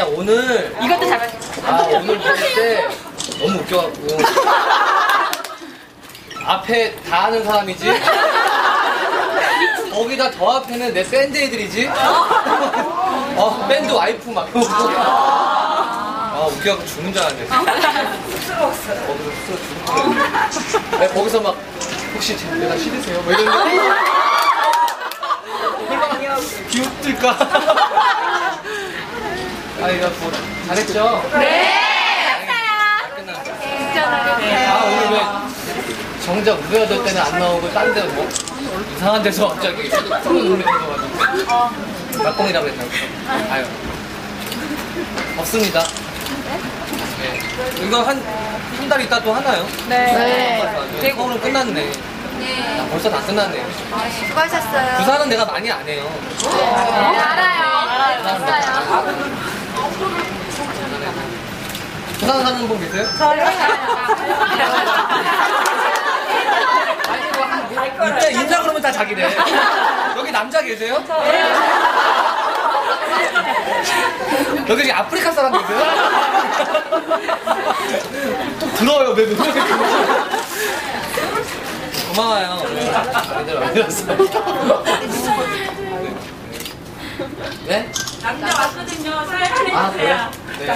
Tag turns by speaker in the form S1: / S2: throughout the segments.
S1: 아니야 오늘
S2: 이것도 잡았어.
S1: 아 오늘 볼때 너무 웃겨갖고. 앞에 다 아는 사람이지? 거기다 더 앞에는 내 밴드 애들이지? 어 밴드 와이프 막아 웃겨갖고 죽는 줄 알았네. 거기서 스스로 죽는 줄 알았네. 내가 거기서 막 혹시 제- 내가 싫으세요? 뭐 이러는데. 얼마나 비웃을까 아 이거 뭐 잘했죠?
S2: 네.
S1: 아 오늘 왜 정작 우회하던 때는 안 나오고 딴 데는 뭐 이상한 데서 갑자기 소문 들려가지고 막공이라고 했나 아유 없습니다 네. 이거 한 한 달 있다 또 하나요? 네 서울은 끝났네 아, 벌써 다 끝났네
S2: 수고하셨어요.
S1: 부산은 내가 많이 안 해요
S2: 네, 알아요. 알아요.
S1: 부산 사는 분 계세요? 이때 인사 그러면 다 자기네. 여기 남자 계세요? 여기 지금 아프리카 사람 계세요? 좀 들어요, 내 눈에. 고마워요. 많이들 알렸어요. 네?
S3: 남자 왔거든요. 사인
S1: 아, 그래요? 네.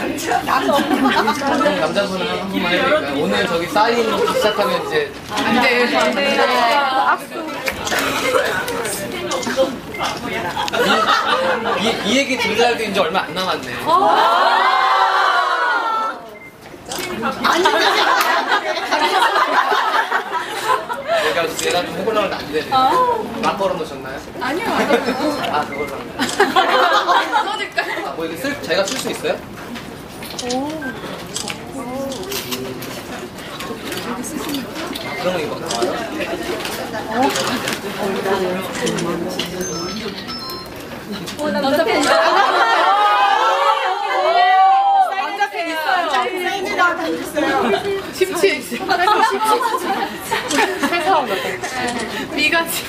S1: 남자분은 한 번만 해드릴까요? 오늘 저기 사인 시작하면 이제 안 돼. 안 돼. 이, 이, 이 얘기 들으려고 이제 얼마 안 남았네. 얘가, 얘가 좀 해보려고 하는데 안 되네. 막 걸어놓으셨나요? 아니요. 아, 그걸로. 아, 뭐 이게 쓸, 제가 쓸 수 있어요? 그러면 이거 나와요?
S2: 남자 팬
S3: 남자 팬 있어요.
S4: 심취해 있어요. 회사원 같아. 미가지.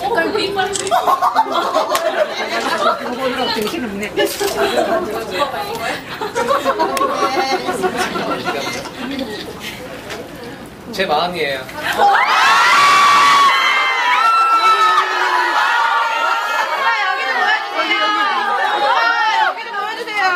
S3: 얼굴 이빨.
S4: 오늘하고 되게 싫었네.
S1: 제 마음이에요.
S4: 여기도 보여주세요.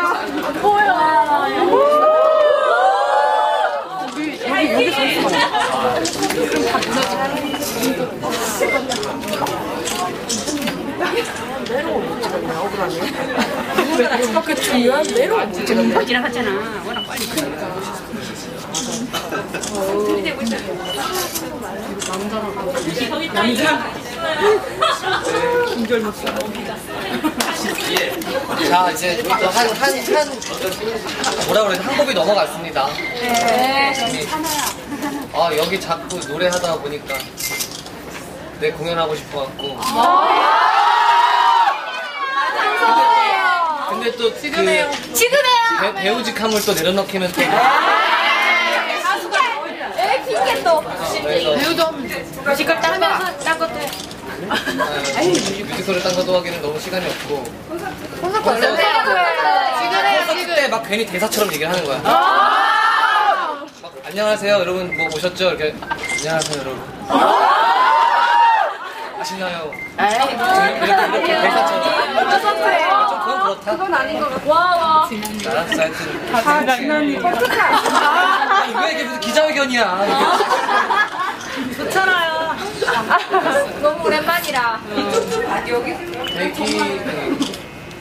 S4: 그 중요한 내로
S3: 지나갔잖아. 워낙 빨리.
S1: 예. 자, 이제 또 한, 한, 한, 뭐라 그래야 돼? 한 곡이 넘어갔습니다. 네. 아, 여기 자꾸 노래하다 보니까 내 공연하고 싶어갖고. 근데 또 지금 해요.
S2: 지금 해요.
S1: 배, 배우직함을 또 내려놓기는 또.
S4: 배우도 돼.
S2: 뮤지컬 따면서 딴 것도 해.
S1: 아, 뮤지컬을 딴 것도 하기는 너무 시간이 없고.
S2: 콘서트 지금해요.
S1: 콘서트 때 막 괜히 대사처럼 얘기를 하는 거야. 막, 안녕하세요, 여러분. 뭐 오셨죠? 이렇게. 안녕하세요, 여러분. 아시나요? 이렇게, 이렇게 대사처럼.
S2: 콘서트예요.
S1: 좀 그건 그렇다.
S2: 그건 아닌 것 같아. 와 와.
S1: 알았어, 하여튼. 다 장난이. 아니, 왜 이게 무슨 기자회견이야.
S2: 좋잖아요. 너무 오랜만이라.
S1: 대기, 그,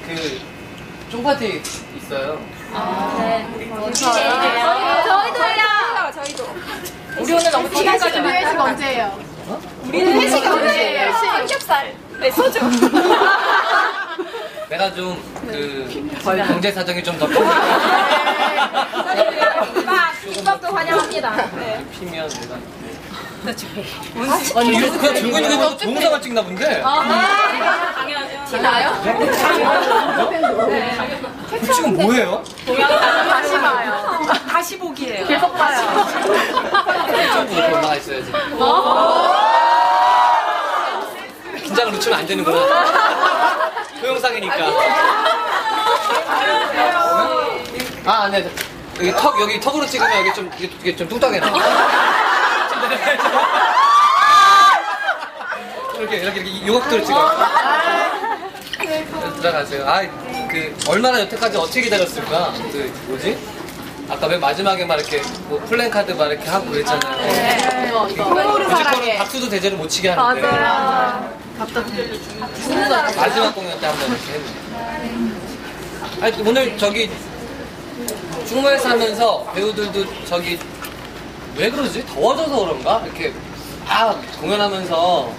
S1: 그, 쫑파티 있어요.
S2: 네. 저희도요. 저희도. 우리 오늘 너무 지금까지
S4: 우리 회식 언제예요?
S2: 우리는 회식 언제예요? 삼겹살. 네 소주.
S1: 내가 좀, 그, 경제 사정이
S2: 좀더막 김밥도 환영합니다. 네.
S1: 피면 내가. 아니, 이거 그냥 들고 있는 게 동영상을 찍나 본데?
S2: 나요?
S1: 그 지금 뭐예요?
S2: 다시 봐요.
S3: 다시 보기예요.
S2: 계속 봐요.
S1: 유튜브에 올라가 있어야지. 문장을 놓치면 안 되는구나. 동영상이니까. 아, 네. 여기 턱, 여기 턱으로 찍으면 여기 좀, 이게, 이게 좀 뚱뚱하게 나와. 이렇게, 이렇게, 이렇게 요각도로 찍어요. 들어가세요. 아, 그, 얼마나 여태까지 어떻게 기다렸을까? 그, 뭐지? 아까 맨 마지막에 막 이렇게, 뭐, 플랜 카드 막 이렇게 하고 그랬잖아요. 뮤지컬은 박수도 대제로 못 치게 하는데. 마지막 공연 때 한번 이렇게 했네. 아니, 오늘 저기, 중국에서 하면서 배우들도 저기, 왜 그러지? 더워져서 그런가? 이렇게, 아, 공연하면서,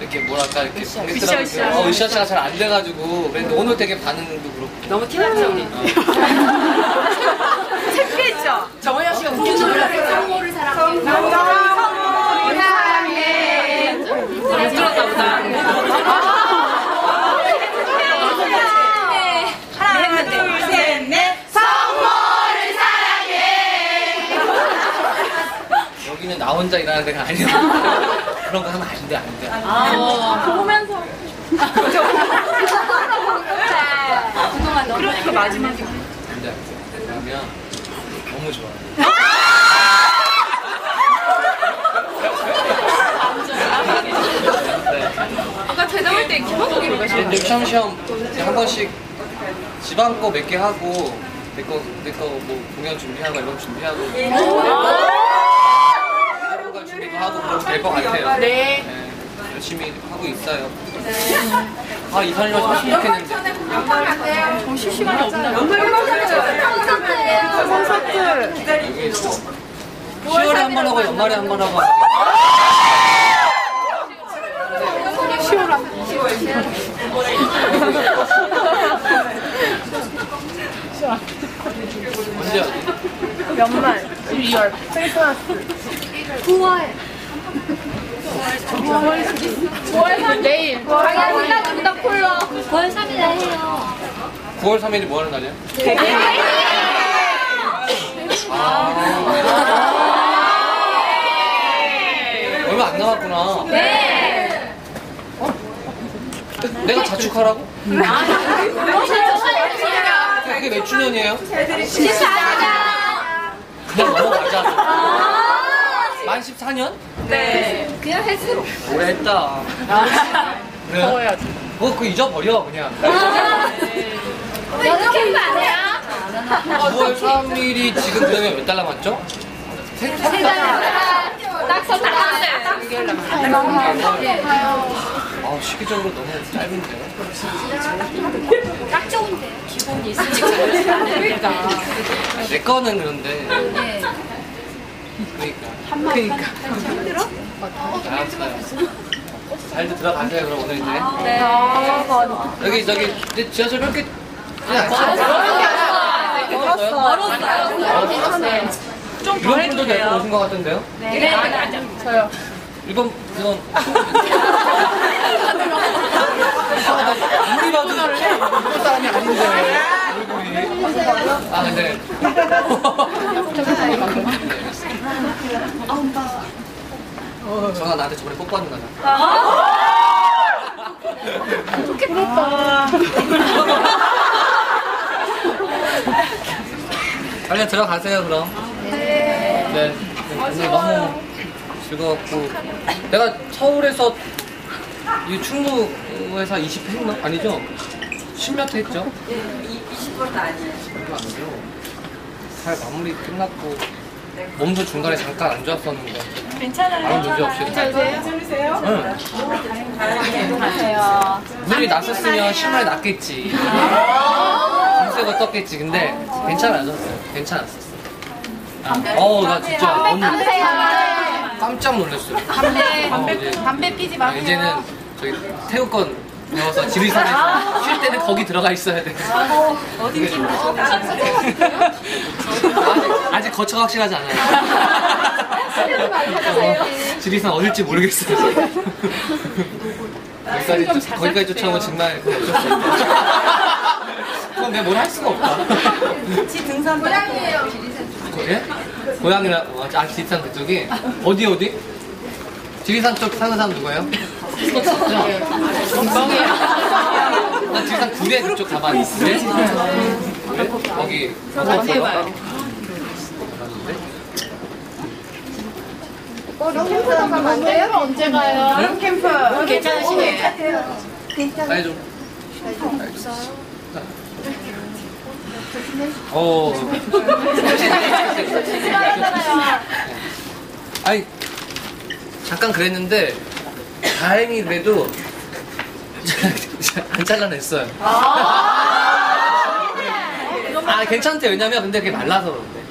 S1: 이렇게 뭐랄까, 이렇게
S3: 으쌰으쌰.
S1: 어, 으쌰으쌰가 잘 안 돼가지고, 그랬는데 오늘 되게 반응도 그렇고.
S3: 너무 티났죠 우리. 창피했죠. 정원영 씨가 웃긴 줄 몰랐어요.
S2: 성모를 사랑해.
S3: 못 들었나 보다. 하나 둘셋넷
S1: 여기는 나 혼자 일하는 데가 아니야. 그런 거 하면 안 돼, 안 돼.
S2: 보면서. 그동안 너무
S3: 그러니까 마지막에
S1: 안 돼, 안 돼. 그러면 너무 좋아. 네.
S3: 아까 대답할 때 기본적으로 가시는
S1: 근데 시험시험 한 번씩 지방 거 몇 개 하고 내 거 내 거 뭐 공연 준비하고 앨범 준비하고 하고 그러면 될것 같아요.
S3: 네.
S1: 네, 열심히 하고 있어요. 아 이사님 좀 좋겠는데.
S3: 쉴 시간이 없나요?
S1: 여기 10월에 한 번 하고 연말에 한 번 하고. 언제
S4: 연말, 12월, 크리스마스.
S2: 9월.
S4: 내일.
S2: 당연히 준다 콜러. 9월 3일에 해요.
S1: 9월 3일이 뭐 하는 날이야? 아. 얼마 안 남았구나.
S2: 네.
S1: 내가 자축하라고? 그게 몇 주년이에요?
S2: 14년.
S1: 그냥 넘어가자. 만 14년?
S3: 네.
S2: 그냥 횟수로.
S1: 오래 했다. 그래?
S4: 더워야지.
S1: 뭐, 그거 잊어버려, 그냥.
S2: 연습 안 해요?
S1: 9월 3일이 지금 그러면 몇달 남았죠? 세, 세 달?
S2: 딱 선택하세요.
S1: 아, 시기적으로 너무 짧은데.
S2: 딱 좋은데.
S3: 기본이 있으니까.
S1: 내 거는 그런데.
S2: 네.
S1: 그러니까. 그러니까. 알았어요. 잘들 들어가세요, 그럼 오늘 이제.
S2: 네.
S1: 여기, 저기, 이제 지하철 몇 개. 그냥 안 멀었어요?
S2: 멀었어요.
S3: 좀더
S1: 이번
S3: 해도
S1: 분도 데리고
S3: 돼요.
S1: 오신 것 같은데요?
S2: 네.
S4: 저요.
S1: 이번, 이번. 아무리 봐도 이런 사람이 아닌데. 얼굴이. 아, 근데. 전화 나한테 저번에 뽀뽀하는 거잖아. 빨리 들어가세요, 그럼. 네. 네. 오늘 너무 즐거웠고. 내가 서울에서 이 충무에서 20 했나? 아니죠? 10몇 했죠? 20%도 아니에요. 잘 마무리 끝났고 몸도 중간에 잠깐 안 좋았었는데.
S3: 괜찮아요.
S1: 아무 문제 없이
S3: 괜찮으세요?
S1: 응. 물이 났었으면 실마리 났겠지. 밤새고 떴겠지. 근데 괜찮아졌어요. 괜찮았었어. 아, 어우 나 진짜 너무 깜짝 놀랐어요.
S2: 담배,
S1: 어, 이제,
S2: 담배 피지
S1: 아,
S2: 마세요.
S1: 이제는 저기 태우권 배워서 지리산에서 쉴 때는 거기 들어가 있어야 돼. 어딘지 아직, 아직 거처가 확실하지 않아요. 어, 지리산 어딜지 모르겠어요. 거기까지, 쫓- 거기까지 쫓아오면 정말 그건 어쩔 수 없다 그건 내가 뭘 할 수가 없다. 예? 고향이라 어, 아 지리산 그쪽이? 어디 어디? 지리산 쪽 사는 사람 누구예요? 난 지상 구례 그쪽 가만히 있을래? 그래? 거기 가봤어요?
S4: 캠프 가면 안 돼요? 언제 가요? 캠프.
S3: 괜찮으시네.
S1: 빨리 좀. 어. 잠깐 그랬는데 다행히 그래도 안 잘라냈어요. 아 괜찮대 왜냐면 근데 그게 말라서 그런데.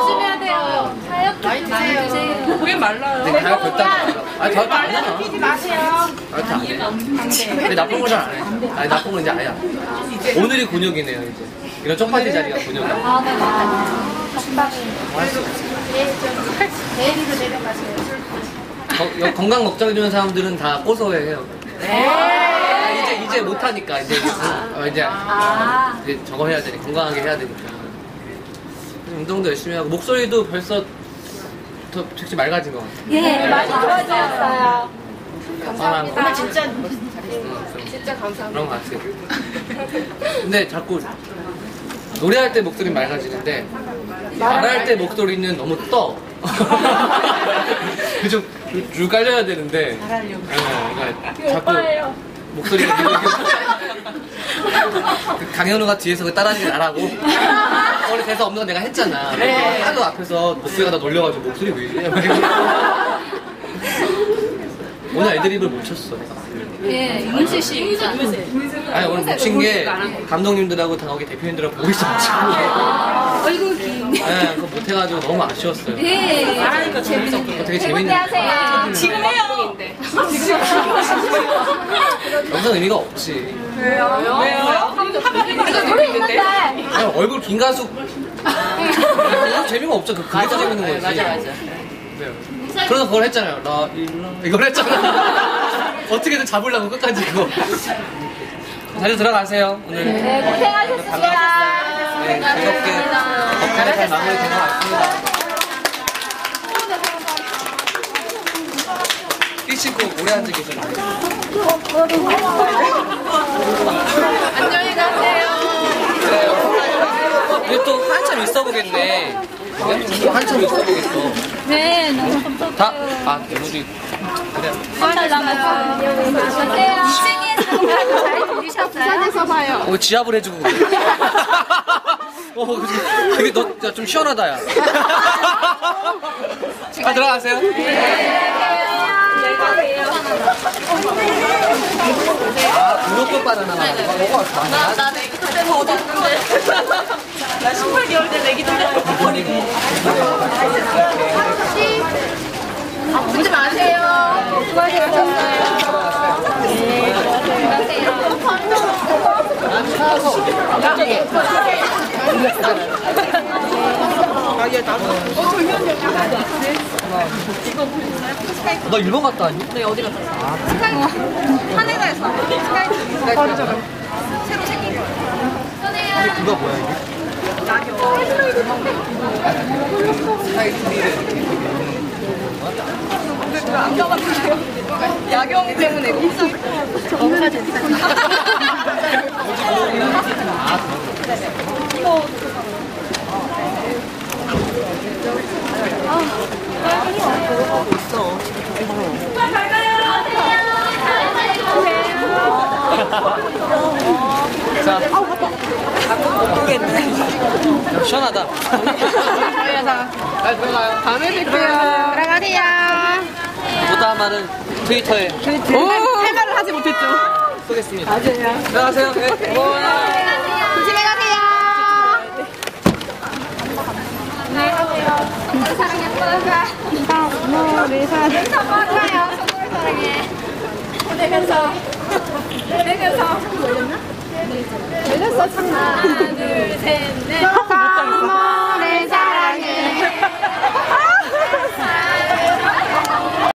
S2: 조심해야 돼요. 다이어트 드세요.
S3: 그게 말라요.
S1: 근데 가요 결단. 아니 저한테 안 하나. 저한테 안 해. 근데 나쁜 거 잘 안 해. 아니 나쁜 건 이제 아예 안 해. 오늘이 곤욕이네요 이제. 이런 쪽파티 자리가 곤욕이야.
S2: 아, 네, 맞아요. 내일로 내려가세요.
S1: 거- 여- 건강 걱정해주는 사람들은 다 고소해요. 아, 이제 이제 못하니까 이제 어, 이제
S2: 아.
S1: 이제 저거 해야 되니 건강하게 해야 되니까 운동도 열심히 하고 목소리도 벌써 더 되게 맑아진 것 같아요.
S2: 예, 많이 좋아졌어요.
S1: 감사합니다.
S3: 진짜
S4: 진짜 감사합니다.
S1: 그런 것 같아요. 근데 자꾸 노래할 때 목소리 맑아지는데 말할 때 목소리는 너무 떠. 좀줄 깔려야 되는데. 말하려고. 자꾸 목소리가 되게 그 강현우가 뒤에서 그 따라하는 게 나라고. 원래 대사 없는 거 내가 했잖아. 하도 앞에서 목소리가 다 놀려가지고 목소리 왜 이래? 오늘 애드립을 못 쳤어.
S2: 예, 이문세 씨.
S1: 아니 오늘 묻힌 게 감독님들하고 다 거기 대표님들하고 보고 있어가지고.
S2: 얼굴 긴.
S1: 네, 그거 못해가지고 너무 아쉬웠어요.
S2: 예.
S3: 말하니까 재밌어.
S1: 그거 되게 재밌는
S2: 하세요.
S3: 지금 해요.
S1: 영상 의미가 없지.
S3: 왜요?
S2: 노래 있는데.
S1: 그냥 얼굴 긴 가수. 그거 재미가 없죠. 그- 그게 더 재밌는 거지.
S3: 맞아 맞아.
S1: 네. 그래서 그걸 했잖아요. 라 일 라 이걸 했잖아 어떻게든 잡으려고 끝까지 그거 자주 들어가세요 오늘
S2: 네, 고생하셨습니다.
S1: 네, 즐겁게 덕분에 잘 마무리된 것 같습니다. 끼 신고 오래 앉아 계셨나요?
S4: 안녕히 가세요.
S1: 그래요. 우리 또 한참 있어 보겠네. 또 한참 있어 보겠어.
S2: 네, 너무 감사합니다.
S1: 다? 아, 대무지.
S4: 부산에서 봐요.
S1: 어, 지압을 해주고. 어, 그게- 너, 야, 좀 시원하다, 야. 아, 들어가세요. 아, 무릎 바나나. 먹어봤어.
S3: 나 내기 그때 더 얻었는데. 나 18개월 때 내기 돌려 버리고.
S4: 아프지 마세요.
S1: 너 일본 갔다 왔니?
S3: 네 어디 갔다 왔어?
S2: 한해가에서 스카이트. 새로 생긴 거.
S1: 근데 그거 뭐야, 이게?
S3: 야경 때문에 이거
S1: 자. 야, 시원하다. 잘 들어가요.
S4: 다음에 뵐게요. 들어가세요.
S1: 보다마는 트위터에
S3: 할 말을 하지 못했죠.
S1: 쏘겠습니다. 맞아요. 들어가세요. 네. 고마워요.
S4: 조심히 가세요.
S2: 사랑해, 오빠가.
S4: 우리 사
S2: 여기서 뭐 할까요? 선물 사랑해. 보내면서. 내려서
S4: 내렸어 참나 하나 둘셋넷.